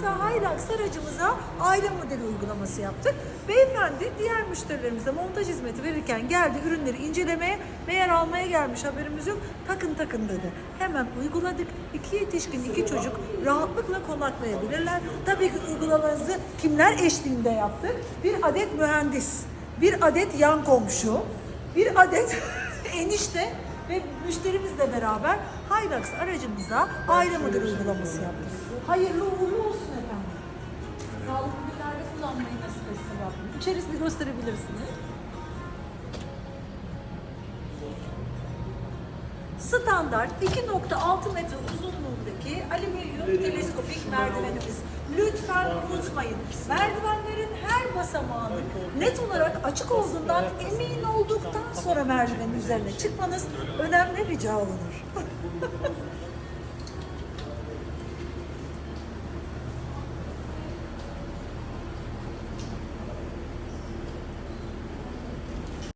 Toyota Hilux aracımıza aile modeli uygulaması yaptık. Beyefendi diğer müşterilerimize montaj hizmeti verirken geldi ürünleri incelemeye ve yer almaya gelmiş haberimiz yok. Takın takın dedi. Hemen uyguladık. İki yetişkin iki çocuk rahatlıkla konaklayabilirler. Tabii ki uygulamanızı kimler eşliğinde yaptık? Bir adet mühendis, bir adet yan komşu, bir adet enişte ve müşterimizle beraber Hilux aracımıza aile modeli uygulaması yaptık. Hayırlı uğurlu olsun efendim. Sağlıklı günlerde kullanmayı nasip etsin Rabbim. İçerisini gösterebilirsiniz. Standart 2.6 metre uzunluğundaki alüminyum teleskopik merdivenimiz. Lütfen unutmayın. Merdivenlerin her basamağının net olarak açık olduğundan emin olduktan sonra merdivenin üzerine çıkmanız önemli rica olunur.